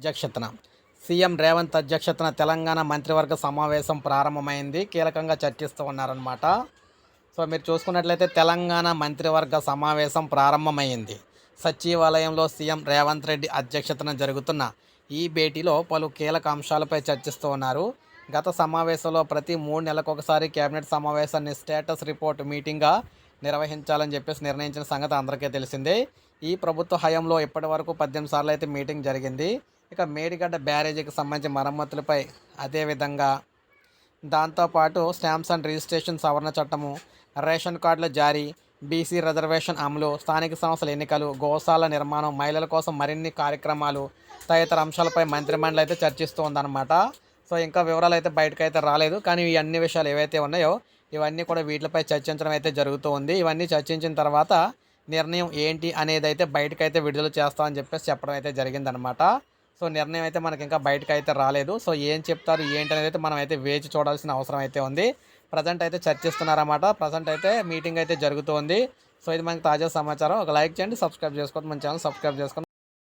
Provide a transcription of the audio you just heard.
అధ్యక్షతన. సీఎం రేవంత్ అధ్యక్షతన తెలంగాణ మంత్రివర్గ సమావేశం ప్రారంభమైంది. కీలకంగా చర్చిస్తూ ఉన్నారనమాట సో మీరు చూసుకున్నట్లయితే తెలంగాణ మంత్రివర్గ సమావేశం ప్రారంభమైంది. సచివాలయంలో సీఎం రేవంత్ రెడ్డి అధ్యక్షతన జరుగుతున్న ఈ భేటీలో పలు కీలక అంశాలపై చర్చిస్తూ ఉన్నారు. గత సమావేశంలో ప్రతి మూడు నెలలకు ఒకసారి కేబినెట్ సమావేశాన్ని స్టేటస్ రిపోర్ట్ మీటింగ్గా నిర్వహించాలని చెప్పేసి నిర్ణయించిన సంగతి అందరికీ తెలిసిందే. ఈ ప్రభుత్వ హయాంలో ఇప్పటి వరకు పద్దెనిమిది సార్లు అయితే మీటింగ్ జరిగింది. ఇక మేడిగడ్డ బ్యారేజీకి సంబంధించిన మరమ్మతులపై అదేవిధంగా దాంతోపాటు స్టాంప్స్ అండ్ రిజిస్ట్రేషన్ సవరణ చట్టము రేషన్ కార్డుల జారీ బీసీ రిజర్వేషన్ అమలు స్థానిక సంస్థల ఎన్నికలు గోశాల నిర్మాణం మహిళల కోసం మరిన్ని కార్యక్రమాలు తదితర అంశాలపై మంత్రిమండలి అయితే చర్చిస్తూ ఉందన్నమాట సో ఇంకా వివరాలు అయితే బయటకు అయితే రాలేదు. కానీ ఈ అన్ని విషయాలు ఏవైతే ఉన్నాయో ఇవన్నీ కూడా వీటిపై చర్చించడం అయితే జరుగుతూ ఉంది ఇవన్నీ చర్చించిన తర్వాత నిర్ణయం ఏంటి అనేది అయితే బయటకైతే విడుదల చేస్తామని చెప్పేసి చెప్పడం అయితే జరిగిందనమాట సో నిర్ణయం అయితే మనకి ఇంకా బయటకు అయితే రాలేదు. సో ఏం చెప్తారు ఏంటి అనేది అయితే మనం అయితే వేచి చూడాల్సిన అవసరం అయితే ఉంది. ప్రజెంట్ అయితే చర్చిస్తున్నారన్నమాట. ప్రజెంట్ అయితే మీటింగ్ అయితే జరుగుతుంది. సో ఇది మనకి తాజా సమాచారం. ఒక లైక్ చేయండి సబ్స్క్రైబ్ చేసుకోండి మన ఛానల్ సబ్స్క్రైబ్ చేసుకోండి.